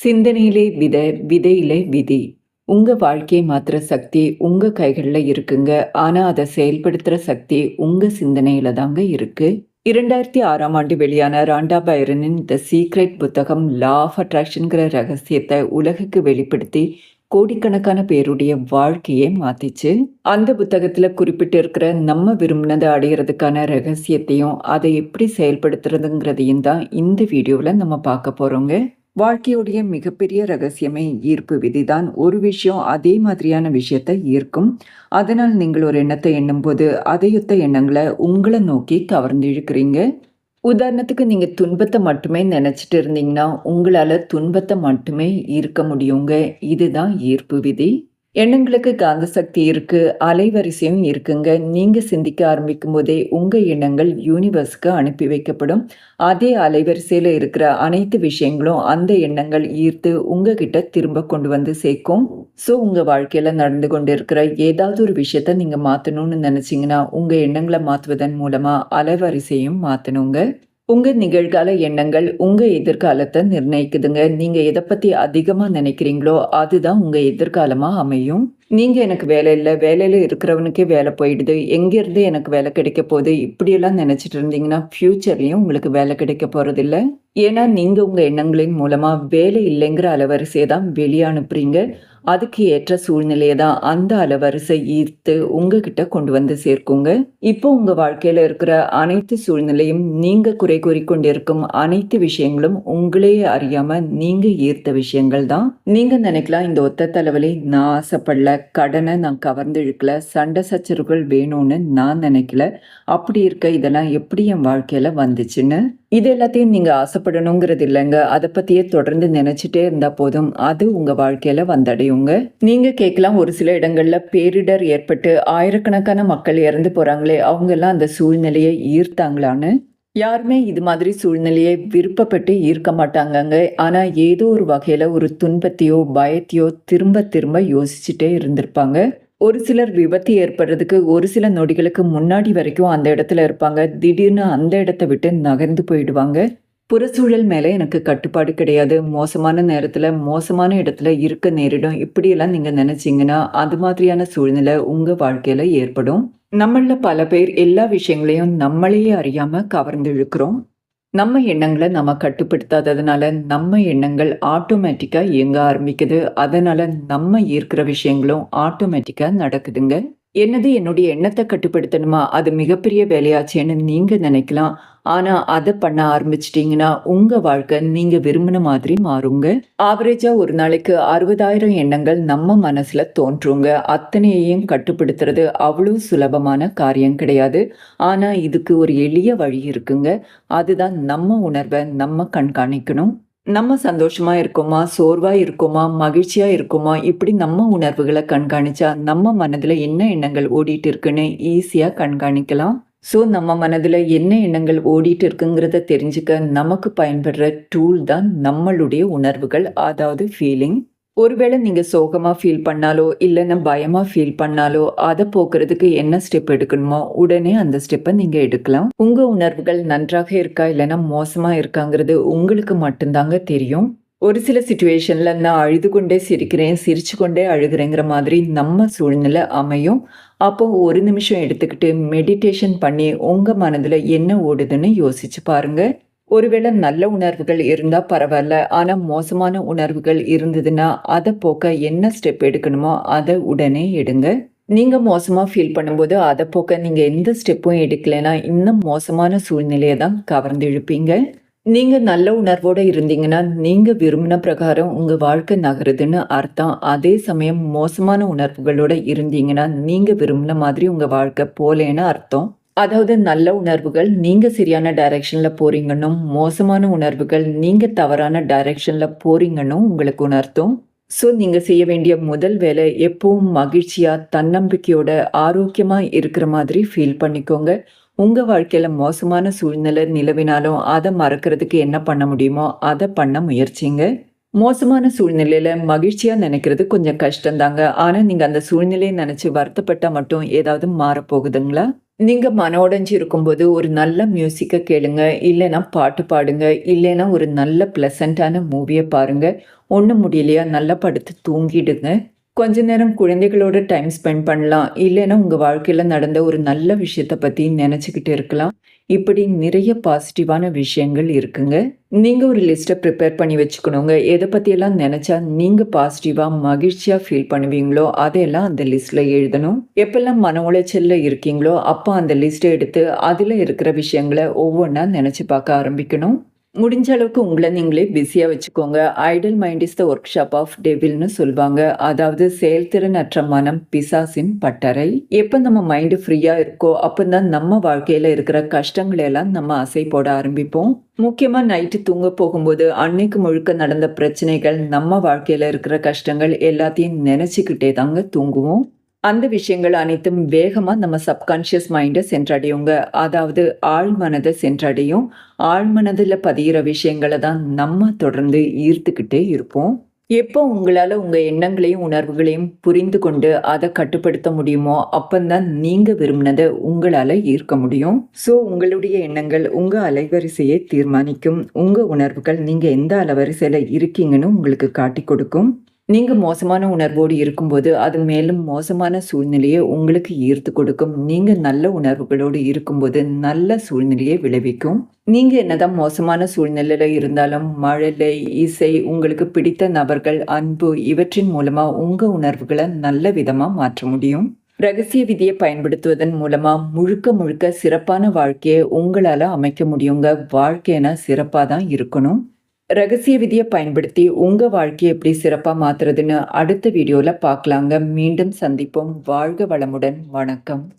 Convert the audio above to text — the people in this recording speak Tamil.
சிந்தனையிலே வித விதையிலே விதி. உங்க வாழ்க்கையை மாத்துற சக்தி உங்க கைகளில் இருக்குங்க. ஆனா அதை செயல்படுத்துற சக்தி உங்க சிந்தனையில தாங்க இருக்கு. இரண்டாயிரத்தி ஆறாம் ஆண்டு வெளியான ராண்டா பைரனின் த சீக்ரெட் புத்தகம் லா ஆஃப் அட்ராக்ஷன்கிற ரகசியத்தை உலகுக்கு வெளிப்படுத்தி கோடிக்கணக்கான பேருடைய வாழ்க்கையே மாத்திச்சு. அந்த புத்தகத்துல குறிப்பிட்டு இருக்கிற நம்ம விரும்பினதை அடையிறதுக்கான ரகசியத்தையும் அதை எப்படி செயல்படுத்துறதுங்கிறதையும் தான் இந்த வீடியோவில் நம்ம பார்க்க போறோங்க. வாழ்க்கையுடைய மிகப்பெரிய ரகசியமே ஈர்ப்பு விதிதான். ஒரு விஷயம் அதே மாதிரியான விஷயத்தை ஈர்க்கும். அதனால் நீங்கள் ஒரு எண்ணத்தை எண்ணும்போது அதையொத்த எண்ணங்களை உங்களை நோக்கி கவர்ந்து இழுக்கிறீங்க உதாரணத்துக்கு நீங்கள் துன்பத்தை மட்டுமே நினச்சிட்டு இருந்தீங்கன்னா உங்களால் துன்பத்தை மட்டுமே ஈர்க்க முடியுங்க. இதுதான் ஈர்ப்பு விதி. எண்ணங்களுக்கு காந்த சக்தி இருக்கு அலைவரிசையும் இருக்குங்க. நீங்க சிந்திக்க ஆரம்பிக்கும் போதே உங்க எண்ணங்கள் யூனிவர்ஸ்க்கு அனுப்பி வைக்கப்படும். அதே அலைவரிசையில இருக்கிற அனைத்து விஷயங்களும் அந்த எண்ணங்கள் ஈர்த்து உங்ககிட்ட திரும்ப கொண்டு வந்து சேர்க்கும். ஸோ உங்க வாழ்க்கையில நடந்து கொண்டு இருக்கிற ஏதாவது ஒரு விஷயத்த நீங்க மாத்தணும்னு நினைச்சீங்கன்னா உங்க எண்ணங்களை மாத்துவதன் மூலமா அலைவரிசையும் மாத்தணுங்க. உங்கள் நிகழ்கால எண்ணங்கள் உங்கள் எதிர்காலத்தை நிர்ணயிக்குதுங்க. நீங்கள் எதை பற்றி அதிகமாக நினைக்கிறீங்களோ அதுதான் உங்கள் எதிர்காலமாக அமையும். நீங்கள் எனக்கு வேலை இல்லை வேலையில் இருக்கிறவனுக்கே வேலை போயிடுது. எங்கேருந்து எனக்கு வேலை கிடைக்க போகுது? இப்படியெல்லாம் நினச்சிட்டு இருந்தீங்கன்னா ஃப்யூச்சர்லேயும் உங்களுக்கு வேலை கிடைக்க போகிறதில்ல ஏன்னா நீங்கள் உங்கள் எண்ணங்களின் மூலமாக வேலை இல்லைங்கிற அலவரிசையை தான் வெளியே அனுப்புறீங்க. அதுக்கு ஏற்ற சூழ்நிலையை தான் அந்த அலவரிசை ஈர்த்து உங்ககிட்ட கொண்டு வந்து சேர்க்குங்க. இப்போ உங்கள் வாழ்க்கையில் இருக்கிற அனைத்து சூழ்நிலையும் நீங்கள் குறை கூறிக்கொண்டிருக்கும் அனைத்து விஷயங்களும் உங்களையே அறியாமல் நீங்கள் ஈர்த்த விஷயங்கள் தான். நீங்கள் நினைக்கலாம் இந்த ஒத்த தலைவலி நான் ஆசைப்படல கடனை நான் கவர்ந்து இழுக்கல சண்டை சச்சரவுகள் வேணும்னு நான் நினைக்கல. அப்படி இருக்க இதெல்லாம் எப்படி என் வாழ்க்கையில வந்துச்சுன்னு? இது எல்லாத்தையும் நீங்க ஆசைப்படணுங்கிறது இல்லைங்க. அதை பத்தியே தொடர்ந்து நினைச்சிட்டே இருந்தா போதும். அது உங்க வாழ்க்கையில வந்தடையுங்க. நீங்க கேட்கலாம் ஒரு சில இடங்கள்ல பேரிடர் ஏற்பட்டு ஆயிரக்கணக்கான மக்கள் இறந்து போறாங்களே அவங்க எல்லாம் அந்த சூழ்நிலையை ஈர்த்தாங்களான்னு? யாருமே இது மாதிரி சூழ்நிலையை விருப்பப்பட்டு ஈர்க்க மாட்டாங்கங்க. ஆனால் ஏதோ ஒரு வகையில் ஒரு துன்பத்தையோ பயத்தையோ திரும்ப திரும்ப யோசிச்சுட்டே இருந்திருப்பாங்க. ஒரு சிலர் விபத்து ஏற்படுறதுக்கு ஒரு சில நொடிகளுக்கு முன்னாடி வரைக்கும் அந்த இடத்துல இருப்பாங்க. திடீர்னு அந்த இடத்த விட்டு நகர்ந்து போயிடுவாங்க. புறச்சூழல் மேலே எனக்கு கட்டுப்பாடு கிடையாது. மோசமான நேரத்தில் மோசமான இடத்துல இருக்க நேரிடும். இப்படியெல்லாம் நீங்கள் நினச்சிங்கன்னா அது மாதிரியான சூழ்நிலை உங்கள் வாழ்க்கையில் ஏற்படும். நம்மள பல பேர் எல்லா விஷயங்களையும் நம்மளையே அறியாமல் கவர்ந்து இழுக்கிறோம் நம்ம எண்ணங்களை நம்ம கட்டுப்படுத்தாததுனால நம்ம எண்ணங்கள் ஆட்டோமேட்டிக்காக இயங்க ஆரம்பிக்குது. அதனால நம்ம ஈர்க்கிற விஷயங்களும் ஆட்டோமேட்டிக்காக நடக்குதுங்க. என்னது என்னுடைய எண்ணத்தை கட்டுப்படுத்தணுமா? அது மிகப்பெரிய வேலையாச்சேன்னு நீங்கள் நினைக்கலாம். ஆனால் அதை பண்ண ஆரம்பிச்சிட்டிங்கன்னா உங்கள் வாழ்க்கை நீங்கள் விரும்பின மாதிரி மாறுங்க. ஆவரேஜாக ஒரு நாளைக்கு அறுபதாயிரம் எண்ணங்கள் நம்ம மனசில் தோன்றுங்க. அத்தனையையும் கட்டுப்படுத்துறது அவ்வளோ சுலபமான காரியம் கிடையாது. ஆனால் இதுக்கு ஒரு எளிய வழி இருக்குங்க. அதுதான் நம்ம உணர்வை நம்ம கண்காணிக்கணும். நம்ம சந்தோஷமா இருக்கோமா? சோர்வா இருக்கோமா? மகிழ்ச்சியா இருக்கோமா? இப்படி நம்ம உணர்வுகளை கண்காணிச்சா நம்ம மனதுல என்ன எண்ணங்கள் ஓடிட்டு இருக்குன்னு ஈஸியா கண்காணிக்கலாம். ஸோ நம்ம மனதில் என்ன எண்ணங்கள் ஓடிட்டு இருக்குங்கிறத தெரிஞ்சுக்க நமக்கு பயன்படுற டூல் தான் நம்மளுடைய உணர்வுகள் அதாவது ஃபீலிங் ஒருவேளை நீங்கள் சோகமாக ஃபீல் பண்ணாலோ இல்லைன்னா பயமாக ஃபீல் பண்ணாலோ அதை போக்குறதுக்கு என்ன ஸ்டெப் எடுக்கணுமோ உடனே அந்த ஸ்டெப்பை நீங்கள் எடுக்கலாம். உங்கள் உணர்வுகள் நன்றாக இருக்கா இல்லைன்னா மோசமாக இருக்காங்கிறது உங்களுக்கு மட்டும்தாங்க தெரியும். ஒரு சில சுச்சுவேஷனில் நான் அழுது கொண்டே சிரிக்கிறேன் சிரிச்சு கொண்டே அழுகிறேங்கிற மாதிரி நம்ம சூழ்நிலை அமையும். அப்போ ஒரு நிமிஷம் எடுத்துக்கிட்டு மெடிடேஷன் பண்ணி உங்கள் மனதில் என்ன ஓடுதுன்னு யோசிச்சு பாருங்கள் ஒருவேளை நல்ல உணர்வுகள் இருந்தால் பரவாயில்ல ஆனால் மோசமான உணர்வுகள் இருந்ததுன்னா அதை போக்க என்ன ஸ்டெப் எடுக்கணுமோ அதை உடனே எடுங்க. நீங்கள் மோசமாக ஃபீல் பண்ணும்போது அதை போக்க நீங்கள் எந்த ஸ்டெப்பும் எடுக்கலைன்னா இன்னும் மோசமான சூழ்நிலையை தான் கவர்ந்து இழுப்பீங்க. நீங்கள் நல்ல உணர்வோடு இருந்தீங்கன்னா நீங்கள் விரும்பின பிரகாரம் உங்கள் வாழ்க்கை நகருதுன்னு அர்த்தம். அதே சமயம் மோசமான உணர்வுகளோட இருந்தீங்கன்னா நீங்கள் விரும்பின மாதிரி உங்கள் வாழ்க்கை போலேன்னு அர்த்தம். அதாவது நல்ல உணர்வுகள் நீங்கள் சரியான டைரக்ஷனில் போறீங்கன்னும் மோசமான உணர்வுகள் நீங்கள் தவறான டைரெக்ஷனில் போறீங்கன்னும் உங்களுக்கு உணர்த்தும் ஸோ நீங்கள் செய்ய வேண்டிய முதல் வேலை எப்பவும் மகிழ்ச்சியாக தன்னம்பிக்கையோட ஆரோக்கியமாக இருக்கிற மாதிரி ஃபீல் பண்ணிக்கோங்க உங்கள் வாழ்க்கையில் மோசமான சூழ்நிலை நிலவினாலும் அதை மறக்கிறதுக்கு என்ன பண்ண முடியுமோ அதை பண்ண முயற்சிங்க மோசமான சூழ்நிலையில் மகிழ்ச்சியாக நினைக்கிறது கொஞ்சம் கஷ்டம்தாங்க. ஆனால் நீங்கள் அந்த சூழ்நிலையை நினச்சி வருத்தப்பட்டால் மட்டும் ஏதாவது மாறப்போகுதுங்களா? நீங்கள் மன உடைஞ்சு இருக்கும்போது ஒரு நல்ல மியூசிக்கை கேளுங்க. இல்லைன்னா பாட்டு பாடுங்க. இல்லைன்னா ஒரு நல்ல ப்ளசண்ட்டான மூவியை பாருங்க. ஒன்றும் முடியலையா நல்லா படுத்து தூங்கிடுங்க. கொஞ்ச நேரம் குழந்தைகளோட டைம் ஸ்பெண்ட் பண்ணலாம். இல்லைன்னா உங்கள் வாழ்க்கையில் நடந்த ஒரு நல்ல விஷயத்தை பற்றி நினச்சிக்கிட்டு இருக்கலாம். இப்படி நிறைய பாசிட்டிவான விஷயங்கள் இருக்குங்க. நீங்கள் ஒரு லிஸ்ட்டை ப்ரிப்பேர் பண்ணி வச்சுக்கணுங்க. எதை பற்றியெல்லாம் நினச்சா நீங்கள் பாசிட்டிவாக மகிழ்ச்சியாக ஃபீல் பண்ணுவீங்களோ, அதையெல்லாம் அந்த லிஸ்ட்டில் எழுதணும். எப்பெல்லாம் மன உளைச்சலில் இருக்கீங்களோ, அப்போ அந்த லிஸ்ட்டை எடுத்து அதில் இருக்கிற விஷயங்களை ஒவ்வொன்றா நினச்சி பார்க்க ஆரம்பிக்கணும். முடிஞ்ச அளவுக்கு உங்களை நீங்களே பிஸியாக வச்சுக்கோங்க. Idle mind is the workshop of டெவில்னு சொல்லுவாங்க அதாவது செயல்திறன் அற்ற மனம் பிசாசின் பட்டறை. எப்போ நம்ம மைண்டு ஃப்ரீயாக இருக்கோ, அப்போ தான் நம்ம வாழ்க்கையில் இருக்கிற கஷ்டங்களெல்லாம் நம்ம அசை போட ஆரம்பிப்போம். முக்கியமாக நைட்டு தூங்க போகும்போது அன்னைக்கு முழுக்க நடந்த பிரச்சனைகள், நம்ம வாழ்க்கையில் இருக்கிற கஷ்டங்கள் எல்லாத்தையும் நினச்சிக்கிட்டே தாங்க தூங்குவோம். அந்த விஷயங்கள் அனைத்தும் வேகமாக நம்ம சப்கான்ஷியஸ் மைண்டை சென்றடையுங்க. அதாவது ஆழ்மனதை சென்றடையும். ஆழ்மனதில் பதிகிற விஷயங்கள தான் நம்ம தொடர்ந்து ஈர்த்துக்கிட்டே இருப்போம். எப்போ உங்களால் உங்கள் எண்ணங்களையும், உணர்வுகளையும் புரிந்து கொண்டு அதை கட்டுப்படுத்த முடியுமோ, அப்பந்தான் நீங்கள் விரும்பினதை உங்களால் ஈர்க்க முடியும். ஸோ உங்களுடைய எண்ணங்கள் உங்கள் அலைவரிசையை தீர்மானிக்கும். உங்கள் உணர்வுகள் நீங்கள் எந்த அலைவரிசையில் இருக்கீங்கன்னு உங்களுக்கு காட்டிக் கொடுக்கும். நீங்க மோசமான உணர்வோடு இருக்கும்போது, அது மேலும் மோசமான சூழ்நிலையை உங்களுக்கு ஈர்த்து கொடுக்கும். நீங்க நல்ல உணர்வுகளோடு இருக்கும்போது, நல்ல சூழ்நிலையை விளைவிக்கும். நீங்க என்னதான் மோசமான சூழ்நிலையில இருந்தாலும், மழலை, இசை, உங்களுக்கு பிடித்த நபர்கள், அன்பு இவற்றின் மூலமா உங்க உணர்வுகளை நல்ல விதமா மாற்ற முடியும். ரகசிய விதியை பயன்படுத்துவதன் மூலமா முழுக்க முழுக்க சிறப்பான வாழ்க்கையை உங்களால அமைக்க முடியுங்க. வாழ்க்கைனா சிறப்பாக தான் இருக்கணும். ரகசிய விதியை பயன்படுத்தி உங்க வாழ்க்கையை எப்படி சிறப்பா மாத்துறதுன்னு அடுத்த வீடியோல பார்க்கலாங்க. மீண்டும் சந்திப்போம். வாழ்க வளமுடன். வணக்கம்.